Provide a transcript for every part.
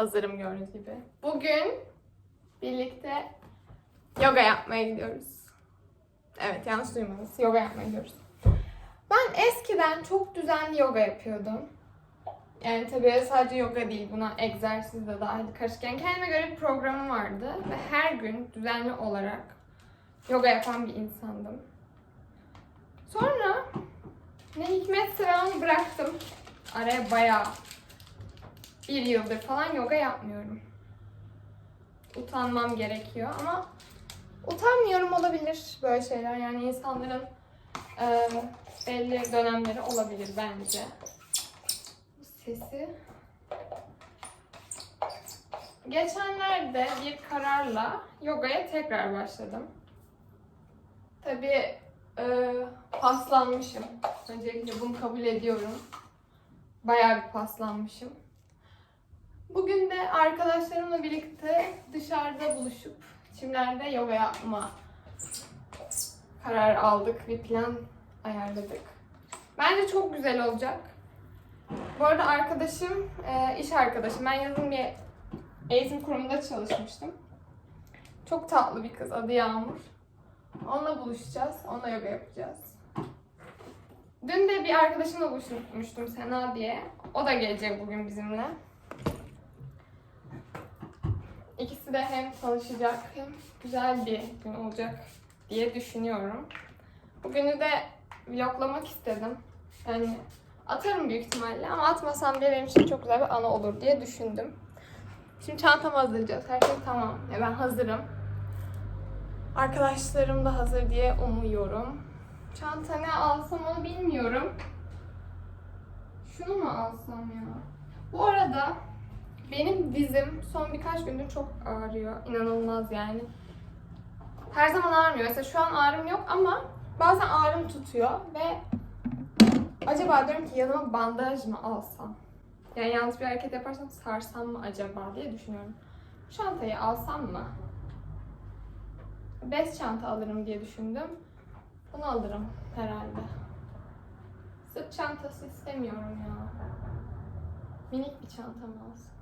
hazırım gördüğünüz gibi. Bugün birlikte yoga yapmaya gidiyoruz. Evet yanlış duymadınız. Yoga yapmaya gidiyoruz. Ben eskiden çok düzenli yoga yapıyordum. Yani tabii sadece yoga değil, buna egzersiz de dahil karışık. Yani kendime göre bir programım vardı ve her gün düzenli olarak yoga yapan bir insandım. Sonra ne hikmetse ben onu bıraktım. Araya bayağı bir yıldır falan yoga yapmıyorum. Utanmam gerekiyor ama utanmıyorum olabilir böyle şeyler. Yani insanların e, belli dönemleri olabilir bence. Sesi. Geçenlerde bir kararla yogaya tekrar başladım. Tabii e, paslanmışım. Öncelikle bunu kabul ediyorum. Bayağı bir paslanmışım. Bugün de arkadaşlarımla birlikte dışarıda buluşup çimlerde yoga yapma karar aldık. Bir plan ayarladık. Bence çok güzel olacak. Bu arada arkadaşım, e, iş arkadaşım. Ben yazın bir eğitim kurumunda çalışmıştım. Çok tatlı bir kız. Adı Yağmur. Onunla buluşacağız. Onunla yoga yapacağız. Dün de bir arkadaşımla buluşmuştum Sena diye. O da gelecek bugün bizimle. İkisi de hem tanışacak hem güzel bir gün olacak diye düşünüyorum. Bugünü de vloglamak istedim. Yani atarım büyük ihtimalle ama atmasam bile benim için çok güzel bir anı olur diye düşündüm. Şimdi çantamı hazırlayacağız. Her şey tamam. Ya ben hazırım. Arkadaşlarım da hazır diye umuyorum. Çanta ne alsam onu bilmiyorum. Şunu mu alsam ya? Bu arada benim dizim son birkaç gündür çok ağrıyor. İnanılmaz yani. Her zaman ağrımıyor. Mesela şu an ağrım yok ama bazen ağrım tutuyor ve acaba diyorum ki yanıma bandaj mı alsam? Yani yanlış bir hareket yaparsam sarsam mı acaba diye düşünüyorum. Çantayı alsam mı? Bez çanta alırım diye düşündüm. Bunu alırım herhalde. Sırt çantası istemiyorum ya. Minik bir çanta mı alsam?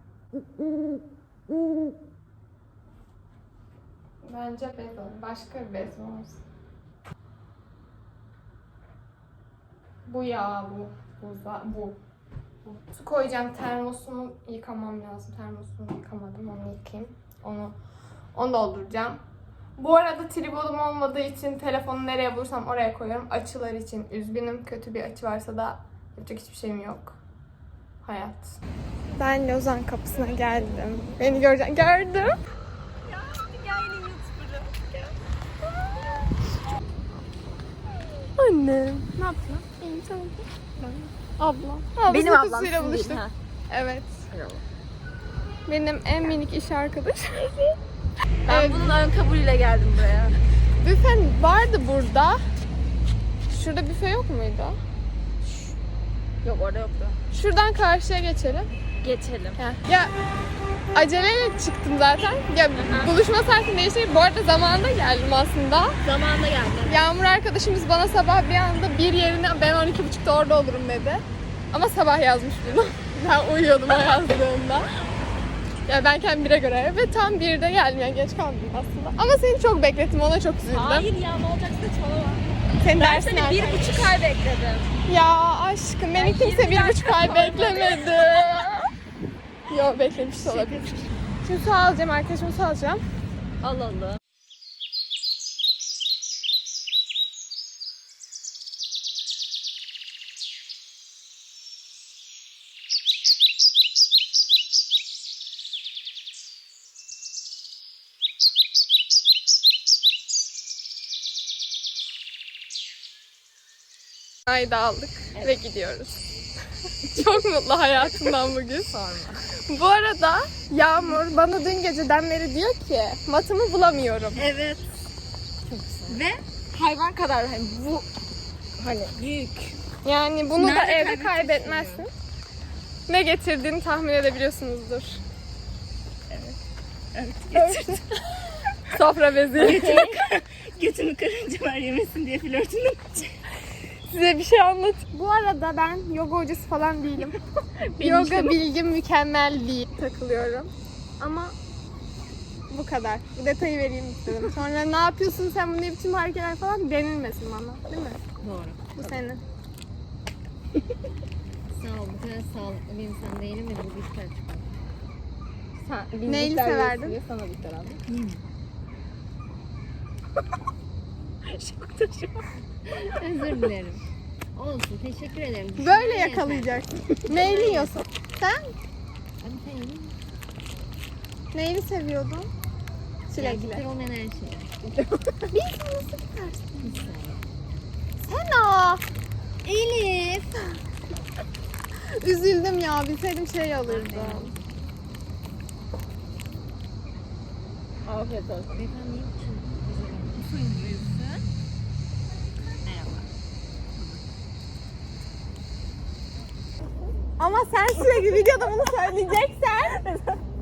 Bence bez. Başka bir bez? Bu ya bu. Bu. bu. Su koyacağım. Termosumu yıkamam lazım. Termosumu yıkamadım. Onu yıkayayım. Onu onu dolduracağım. Bu arada tripodum olmadığı için telefonu nereye bulursam oraya koyuyorum. Açılar için üzgünüm. Kötü bir açı varsa da yapacak hiçbir şeyim yok. Hayat. Ben Lozan kapısına geldim. Beni göreceksin. Gördüm. Annem. Ne yaptın? İyiyim sen Ablam. Abla Benim ablam buluştuk. ha. Evet. Benim en minik iş arkadaşım. Ben Evet. bunun ön kabulüyle geldim buraya. Büfen vardı burada. Şurada büfe yok muydu? Yok orada yoktu. Şuradan karşıya geçelim. Geçelim. Ya, ya aceleyle çıktım zaten. Ya buluşma saatini değiştirip bu arada zamanında geldim aslında. Zamanında geldim. Yağmur arkadaşımız bana sabah bir anda bir yerine ben 12.30'da orada olurum dedi. Ama sabah yazmış bunu. Ben uyuyordum o yazdığında. Ya ben kendim bire göre ve tam 1'de geldim yani geç kaldım aslında. Ama seni çok beklettim ona çok üzüldüm. Hayır ya ne olacak saçmalama. Senin Ben seni bir buçuk ay bekledim. Ya aşkım beni kimse bir buçuk ay beklemedi. Yo beklemiş de olabilir. Şimdi su alacağım arkadaşım su alacağım. Allah Allah. Ay da aldık ve gidiyoruz. Çok mutlu hayatından bugün. Sorma. Bu arada Yağmur bana dün geceden beri diyor ki matımı bulamıyorum. Evet. Ve hayvan kadar hani bu hani büyük. Yani bunu da Nerede evde kaybedeceksin kaybetmezsin. Ne getirdiğini tahmin edebiliyorsunuzdur. Evet. Sofra bezi. Götümü karıncalar yemesin diye flörtünü. Size bir şey anlat. Bu arada ben yoga hocası falan değilim. yoga bilgim mükemmel değil. Takılıyorum. Ama bu kadar. Bu detayı vereyim istedim. Sonra ne yapıyorsun sen bu ne biçim hareketler falan denilmesin bana. Değil mi? Doğru. Bu senin. Sağ ol. Bu kadar sağlıklı bir insan değilim ve bu bir çıkar. Sen, Neyli severdin? Sana Özür dilerim. Olsun. Teşekkür ederim. Böyle Düşünmen yeter. yakalayacaksın. Neyli yiyorsun? Sen Abi sen iyi. neyli seviyordun? Çilekli. bitter olmayan her şey. Bir insan nasıl saniye. Sen aa. Elif. Üzüldüm ya. Bilseydim şey alırdım. Afiyet olsun. Beyefendi iyi misin? Merhaba. Ama sen sürekli videoda bunu söyleyeceksen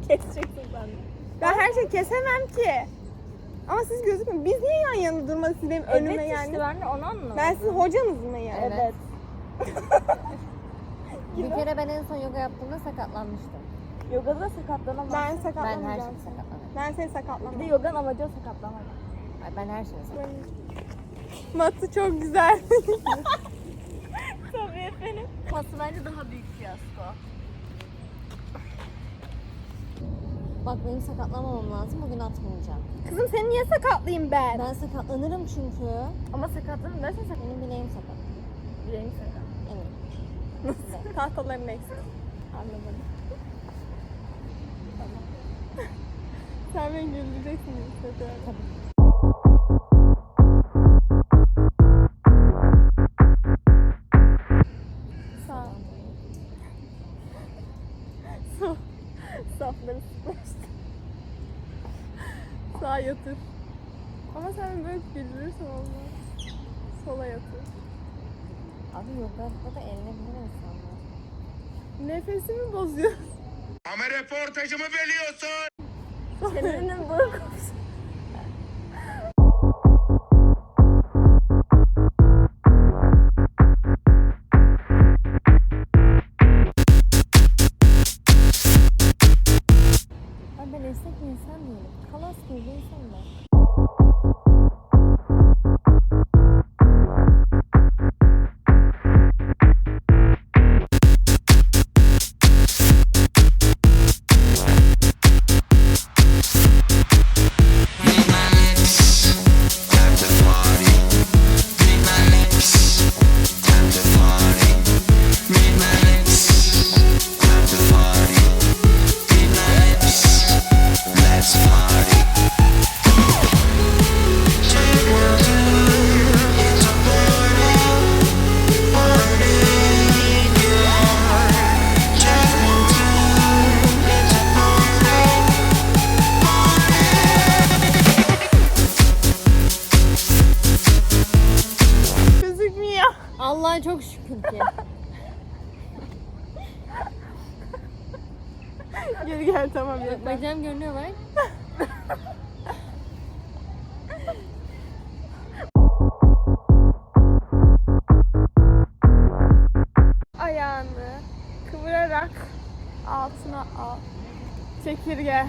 Keseceksin de. ben her şeyi kesemem ki. Ama siz gözükmüyor. Biz niye yan yana durmadık siz benim önüme evet yani? işte ben de onu anlamadım. Ben sizin hocanız mı yani? Evet. Bir kere ben en son yoga yaptığımda sakatlanmıştım. Yogada sakatlanamaz. Ben Ben her sakatlamayacağım. şeyi sakatlanırım. Ben seni Bir sakatlamam. de yoganın amacı o sakatlamak. Ay, Ben her şeyi sakatlanırım. Matı çok güzel. Tabii efendim. Pası bence daha büyük fiyasko. Bak benim sakatlamamam lazım. Bugün atmayacağım. Kızım seni niye sakatlayayım ben? Ben sakatlanırım çünkü. Ama sakatlanın dersen sakat. Benim bileğim sakat. Bileğim sakat. Evet. Tahtaların eksik. Anlamadım. Sen beni güldüreceksin hissediyorum. Yogada da eğlenebilir insanlar. Nefesimi bozuyor. Ama reportajımı bölüyorsun. Çenenin bağı Geri gel tamam yeter. Bacağım görünüyor bak. Ayağını kıvırarak altına al. Çekirge.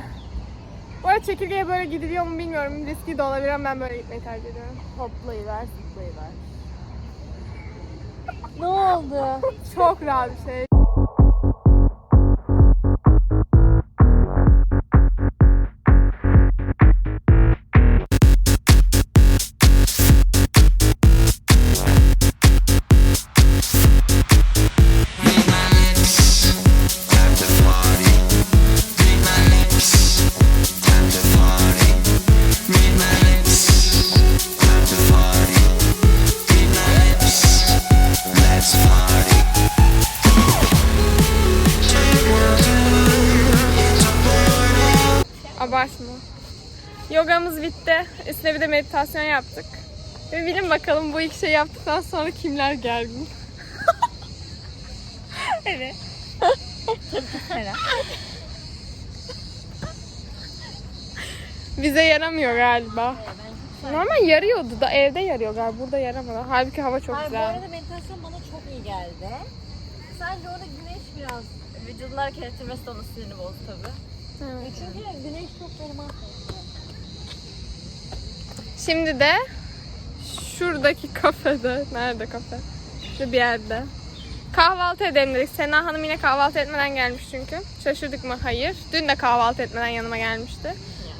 Bu arada çekirgeye böyle gidiliyor mu bilmiyorum. Riskli de olabilir ama ben böyle gitmeyi tercih ediyorum. Hoplayıver, zıplayıver. Ne oldu? Çok rahat bir şey. Meditasyon yaptık. Ve bilin bakalım bu iki şey yaptıktan sonra kimler gergin? evet. Bize yaramıyor galiba. Normal yarıyordu da evde yarıyor galiba. Burada yaramadı. Halbuki hava çok Hayır bu güzel. arada meditasyon bana çok iyi geldi. Sadece orada güneş biraz vücudunu hareket ettirmesi de onun sinirini bozdu tabii. Evet. Çünkü güneş çok beni mahvetti. Şimdi de şuradaki kafede, nerede kafe? Şurada bir yerde. Kahvaltı edelim dedik. Sena Hanım yine kahvaltı etmeden gelmiş çünkü. Şaşırdık mı? Hayır. Dün de kahvaltı etmeden yanıma gelmişti.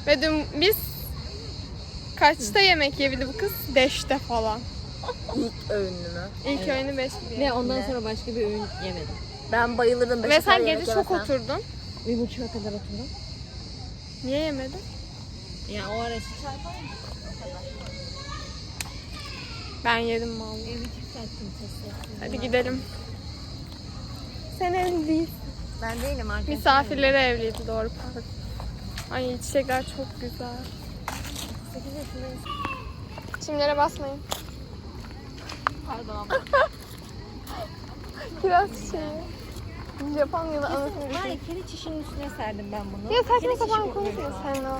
Ve dün biz kaçta yemek yiyebildi bu kız? Beşte falan. İlk öğünlü mü? İlk öğünü beş gibi. Ve ondan sonra başka bir öğün yemedim. Ben bayılırım. Ve sen gece çok oturdun. Bir buçuğa kadar oturdum. Niye yemedin? Ya o ara işte çay falan Ben yedim vallahi. Evi çıkarttım. Hadi gidelim. Sen evli değilsin. Ben değilim arkadaşlar. Misafirleri evliydi doğru pardon. Ay çiçekler çok güzel. 8 yaşındayım. Çimlere basmayın. Pardon. Kiraz çiçeği. Japonya'da anasını Var düşün. ya kedi çişinin üstüne serdim ben bunu. Ya saçma Kedi çişi sapan kokuyor konuşma şu sen o.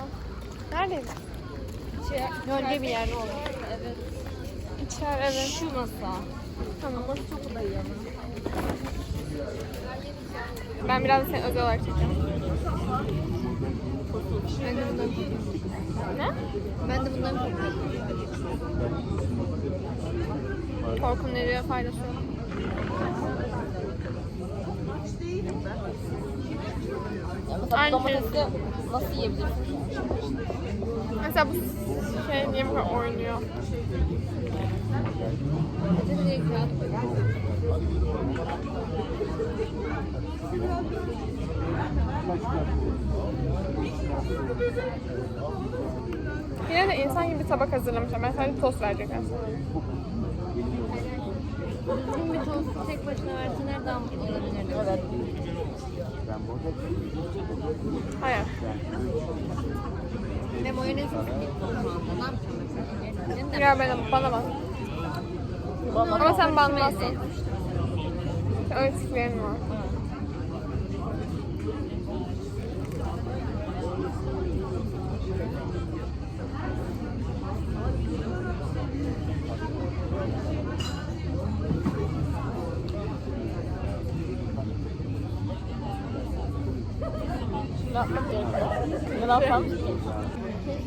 Neredeydin? Gölge bir yerde olur. İçer evet. Şu masa. Tamam. Ama çok da iyi ama. Ben biraz seni özel olarak çekeceğim. Ne? Ben de bundan korkuyorum. Korkunun eriyor faydası yok. Aynı şey. Domatesi nasıl yiyebilirsin? Mesela bu şey niye bu kadar oynuyor? Yine de insan gibi tabak hazırlamışlar. Ben sadece tost verecekler sana. Tüm bir tost tek başına verse nereden mutlu? Evet. Hayır. Ve mayonez bitti o zaman da. Ne yapacağım mesela? Elimden Ya ben bana bak. Ama sen banmazsın. Öyle tiplerin var. Ne gerekiyor? Ne yapmam?